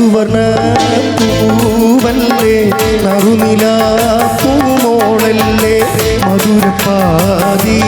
മധുവർണ പൂവല്ലേ നറുനില പൂമോളല്ലേ? മധുരപ്പാതീനേഴിൽ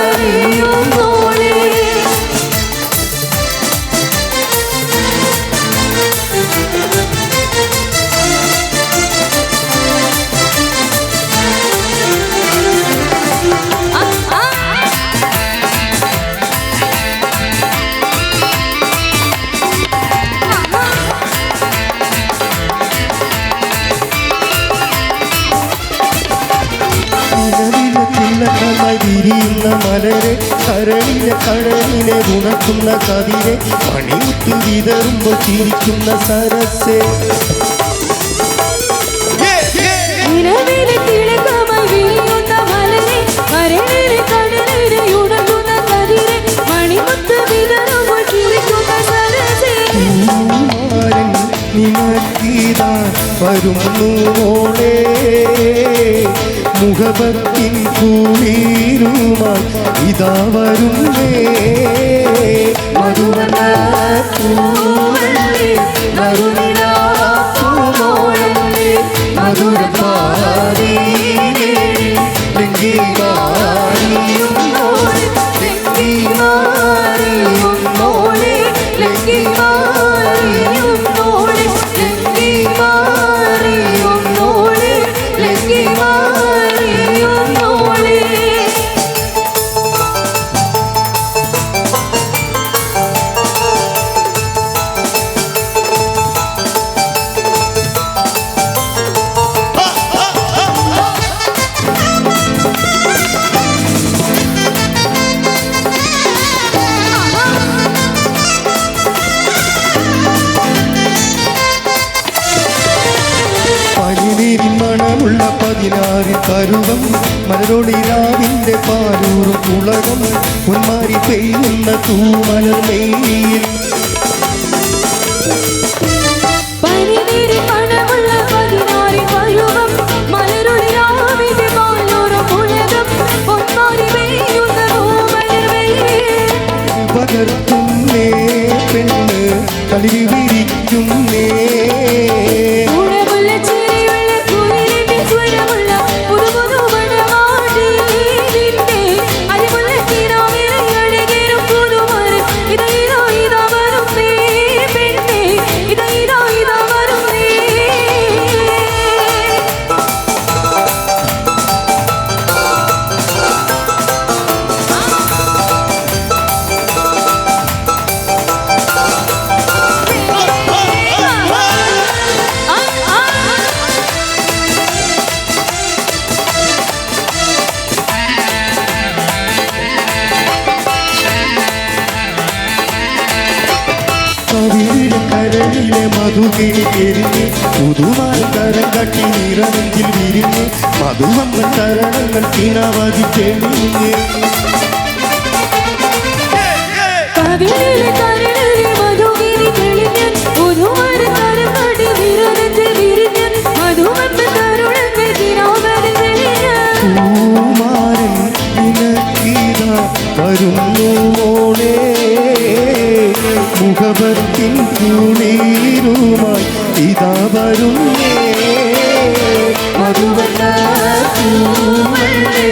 വിരിയുന്ന മലരെ കരളിലെ കടലിനെ ഉണക്കുന്ന കതിരെ പണിമുത്തു വിതറുമ്പോൾ ചിരിക്കുന്ന സരസേ. നിലവിലെ തിളക്കമായി മുഖപത്തിൻ കൂളീരുമായി ഇതാ വരുന്നേ. മധുവന ലങ്കി മണമുള്ള പതിനാറ് കരുവം. മലരൊളിരാവിന്റെ പാലൂറും കുളകം ഉന്മാരി പെയ്യുന്ന തൂമലർ മെയ്യിൽ പകർത്തുന്നേ പെണ്ണ് കളി വിരിക്കുന്നേ കവിളിലെ കരളിലെ മധുകിരി എരിഞ്ഞ് പുതുമായി കരം കട്ടി നിറമെങ്കിൽ വിരിഞ്ഞ് മധുവന്ന ചരണങ്ങൾ കിണവതി കുളിരുമായി ഇതാ വരുന്നേ. മധുവന്ന പൂവല്ലേ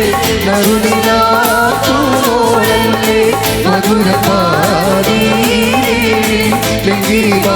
മധുരപാടി പൂവല്ലേ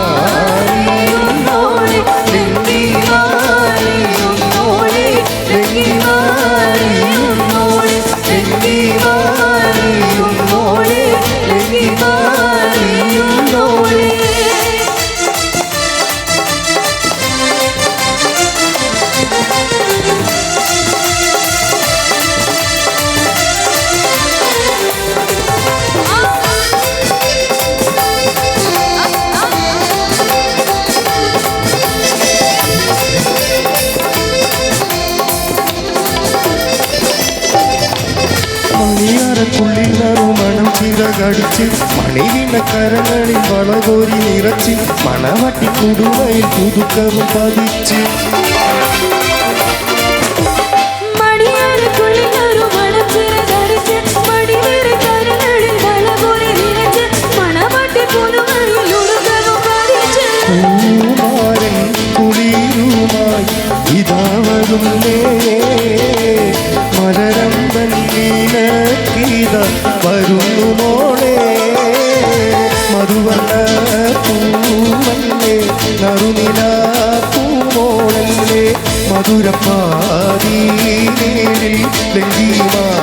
அடிச்சு மனைவின கரங்களில் வளகோரி நிறச்சி மணவட்டி குடுமையில் புதுக்கவும் பதிச்சு. മധുരപ്പാതി മധുരപ്പാതീ ലംഘിമാ